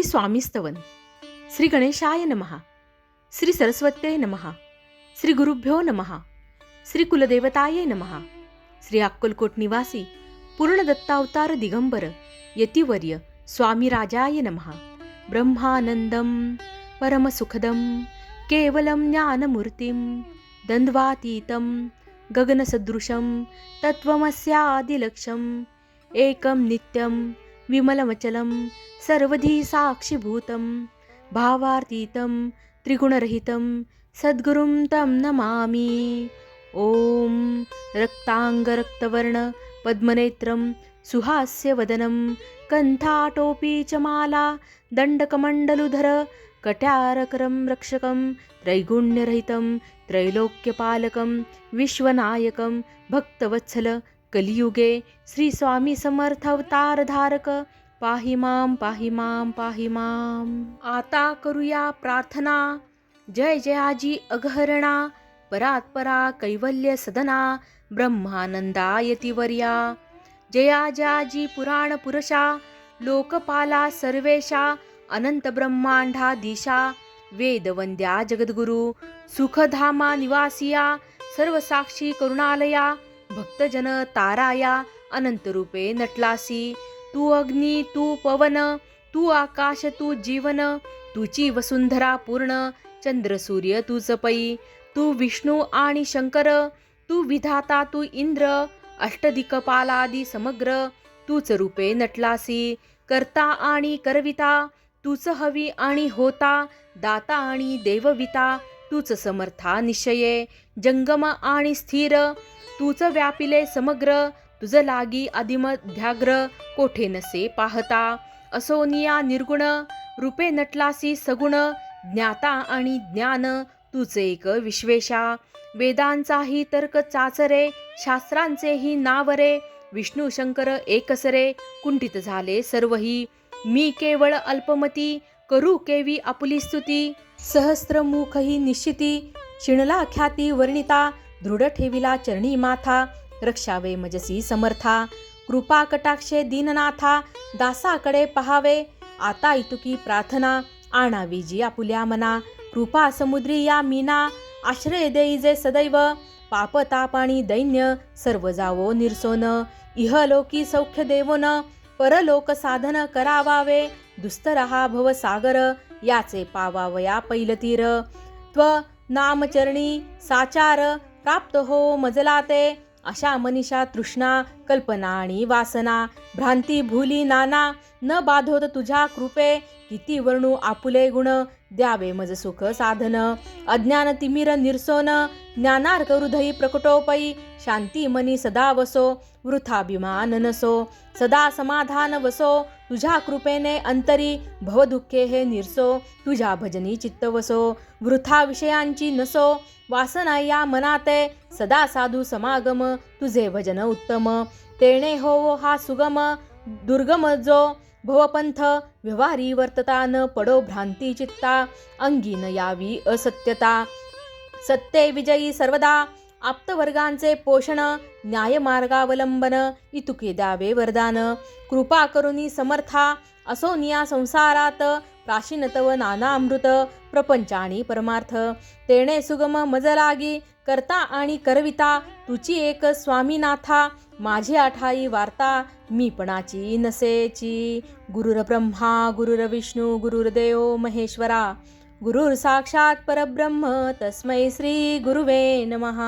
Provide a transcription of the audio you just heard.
श्री स्वामीस्तवन श्री गणेशाय नमः. श्री सरस्वत्यै नमः. श्री गुरुभ्यो नमः. श्री कुलदेवताय नमः. श्री अक्कलकोट निवासी पूर्ण दत्तावतार दिगंबर यतिवर्य स्वामी राजाय नमः. ब्रह्मानन्दं परमसुखदं केवलं ज्ञानमूर्तिं द्वन्द्वातीतं गगनसदृशं तत्त्वमस्यादिलक्ष्यम् एकं नित्यं विमलमचलं सर्वधी साक्षिभूतं भावातीतं त्रिगुणरहितं सद्गुरुं तं नमामि। ॐ रक्ताङ्गरक्तवर्ण पद्मनेत्रं सुहास्यवदनं कण्ठाटोपी च माला दण्डकमण्डलुधर कट्यारकरं रक्षकं त्रैगुण्यरहितं त्रैलोक्यपालकं विश्वनायकं भक्तवत्सल कलियुगे श्री स्वामी समर्थ अवतारधारक. पाहि मां पाहि मां पाहि माम आता करूया प्रार्थना. जय जयाजी अघहरणा. परात्परा कैवल्य सदना. ब्रह्मानंदायतिवर्या जया जयाजी पुराण पुरुषा लोकपाला सर्वेशा. अनंत ब्रह्मांडा दिशा. वेदवंद्या जगद्गुरु. सुखधामा निवासिया. सर्वसाक्षी करुणालया. भक्तजन ताराया अनंतरूपे नटलासी। तू अग्नी तू पवन तू आकाश तू जीवन तुची वसुंधरा पूर्ण चंद्र सूर्य तू पै तू विष्णू आणि शंकर तू विधाता तू इंद्र अष्टदिकपालादी समग्र तूच रूपे नटलासी। करता आणि करविता तूच हवी आणि होता। दाता आणि देवविता तूच समर्था निश्चये। जंगम आणि स्थिर तूच व्यापिले समग्र तुझ लागी आदिमध्याग्र कोठे नसे पाहता? असोनिया निर्गुण रूपे नटलासी सगुण ज्ञाता आणि ज्ञान तूच एक विश्वेशा. वेदांचाही तर्क चाचरे शास्त्रांचेही नावरे विष्णू शंकर एकसरे कुंठित झाले सर्वही. मी केवळ अल्पमती करू केवी आपुली स्तुती. सहस्त्रमुखही निश्चिती शिणला ख्याती वर्णिता दृढ ठेविला चरणी माथा रक्षावे मजसी समर्था कृपा कटाक्षे दीननाथा दासाकडे पहावे आता इतुकी प्रार्थना आणावी जी आपुल्या मना कृपा समुद्री या मीना आश्रय देई जे सदैव पाप ताप आणि दैन्य सर्व जावो निर्सोन इहलोकी सौख्य देवोन परलोक साधन करावावे दुस्तरहा भव सागर याचे पावावया पैलतीर त्व नामचरणी साचार प्राप्त हो मजला ते अशा मनीषा तृष्णा कल्पना आणि वासना भ्रांती भूली नाना न बाधोत तुझ्या कृपे किती वर्णू आपुले गुण द्यावे मज सुख साधन अज्ञान तिमिर निरसोन ज्ञानार्क हृदयी प्रकटोपई शांती मनी सदा वसो वृथाभिमान नसो सदा समाधान वसो तुझ्या कृपेने अंतरी भवदुःखे हे निर्सो तुझ्या भजनी चित्त वसो वृथा विषयांची नसो वासना या मनाते सदा साधू समागम तुझे भजन उत्तम तेणे होवो हा सुगम दुर्गम जो भवपंथ व्यवहारी वर्तता न पडो भ्रांती चित्ता अंगी न यावी असत्यता सत्ये विजयी सर्वदा आप्तवर्गांचे पोषण न्यायमार्गावलंबन इतुके द्यावे वरदान. कृपा करुनी समर्था असोनिया संसारात प्राशीनतव नाना अमृत प्रपंच आणि परमार्थ. तेणे सुगम मज लागी करता आणि करविता तुची एक स्वामीनाथा माझी आठाई वार्ता मीपणाची नसेची. गुरुर ब्रह्मा गुरुर विष्णू गुरुर्देव महेश्वरा. गुरुर्साक्षात् परब्रह्म तस्मै श्री गुरुवे नमः.